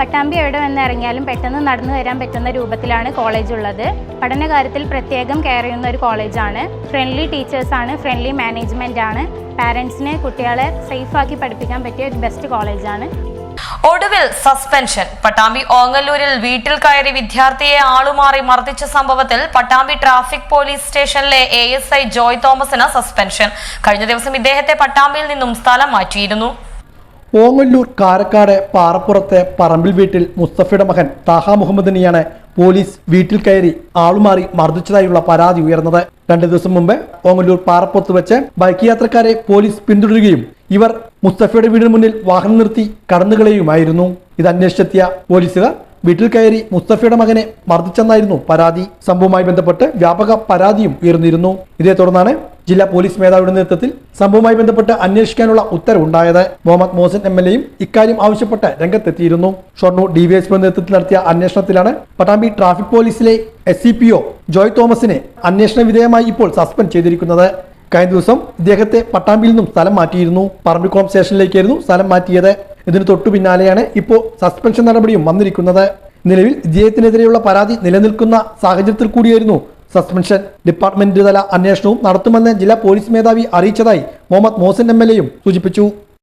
പട്ടാമ്പി എവിടെ വന്ന് ഇറങ്ങിയാലും പെട്ടെന്ന് നടന്നു വരാൻ പറ്റുന്ന രൂപത്തിലാണ് കോളേജ് ഉള്ളത്. പഠനകാര്യത്തിൽ പ്രത്യേകം കെയർ ചെയ്യുന്ന ഒരു കോളേജാണ് ഫ്രണ്ട്ലി ടീച്ചേഴ്സാണ് ഫ്രണ്ട്ലി മാനേജ്മെന്റ് ആണ്. പാരൻസിനെ കുട്ടികളെ സേഫാക്കി പഠിപ്പിക്കാൻ പറ്റിയ ഒരു ബെസ്റ്റ് കോളേജാണ് ഒടുവിൽ സസ്പെൻഷൻ പട്ടാമ്പി ഓങ്ങല്ലൂരിൽ വീട്ടിൽ കയറി വിദ്യാർത്ഥിയെ ആളുമാറി മർദ്ദിച്ച സംഭവത്തിൽ പട്ടാമ്പി ട്രാഫിക് പോലീസ് സ്റ്റേഷനിലെ എ എസ് ഐ ജോയ് തോമസിന് സസ്പെൻഷൻ കഴിഞ്ഞ ദിവസം ഇദ്ദേഹത്തെ പട്ടാമ്പിയിൽ നിന്നും സ്ഥലം മാറ്റിയിരുന്നു. ഓങ്ങല്ലൂർ കാരക്കാട് പാറപ്പുറത്തെ പറമ്പിൽ വീട്ടിൽ മുസ്തഫയുടെ മകൻ താഹ മുഹമ്മദിനെയാണ് പോലീസ് വീട്ടിൽ കയറി ആളുമാറി മർദ്ദിച്ചതായുള്ള പരാതി ഉയർന്നത്. രണ്ടു ദിവസം മുമ്പ് ഓങ്ങല്ലൂർ പാറപ്പുറത്ത് വെച്ച് ബൈക്ക് യാത്രക്കാരെ പോലീസ് പിന്തുടരുകയും ഇവർ മുസ്തഫയുടെ വീടിന് മുന്നിൽ വാഹനം നിർത്തി കടന്നുകളയുമായിരുന്നു. ഇത് അന്വേഷിച്ചെത്തിയ പോലീസുകാർ വീട്ടിൽ കയറി മുസ്തഫയുടെ മകനെ മർദ്ദിച്ചെന്നായിരുന്നു പരാതി. സംഭവവുമായി ബന്ധപ്പെട്ട് വ്യാപക പരാതിയും ഉയർന്നിരുന്നു. ഇതേ തുടർന്നാണ് ജില്ലാ പോലീസ് മേധാവിയുടെ നേതൃത്വത്തിൽ സംഭവവുമായി ബന്ധപ്പെട്ട് അന്വേഷിക്കാനുള്ള ഉത്തരവുണ്ടായത്. മുഹമ്മദ് മോഹൻ എം എൽ എയും ഇക്കാര്യം ആവശ്യപ്പെട്ട് രംഗത്തെത്തിയിരുന്നു. ഷൊർണൂർ പിയുടെ നേതൃത്വത്തിൽ നടത്തിയ അന്വേഷണത്തിലാണ് പട്ടാമ്പി ട്രാഫിക് പോലീസിലെ S C P O Joy തോമസിനെ അന്വേഷണ വിധേയമായി ഇപ്പോൾ സസ്പെൻഡ് ചെയ്തിരിക്കുന്നത്. കഴിഞ്ഞ ദിവസം ഇദ്ദേഹത്തെ പട്ടാമ്പിയിൽ നിന്നും സ്ഥലം മാറ്റിയിരുന്നു. പറമ്പിക്കുളം സ്റ്റേഷനിലേക്കായിരുന്നു സ്ഥലം മാറ്റിയത്. ഇതിന് തൊട്ടു പിന്നാലെയാണ് ഇപ്പോൾ സസ്പെൻഷൻ നടപടിയും വന്നിരിക്കുന്നത്. നിലവിൽ വിജയത്തിനെതിരെയുള്ള പരാതി നിലനിൽക്കുന്ന സാഹചര്യത്തിൽ കൂടിയായിരുന്നു സസ്പെൻഷൻ ഡിപ്പാർട്ട്മെന്റ് തല അന്വേഷണവും നടത്തുമെന്ന് ജില്ലാ പോലീസ് മേധാവി അറിയിച്ചതായി മുഹമ്മദ് മോഹസിൻ എം സൂചിപ്പിച്ചു.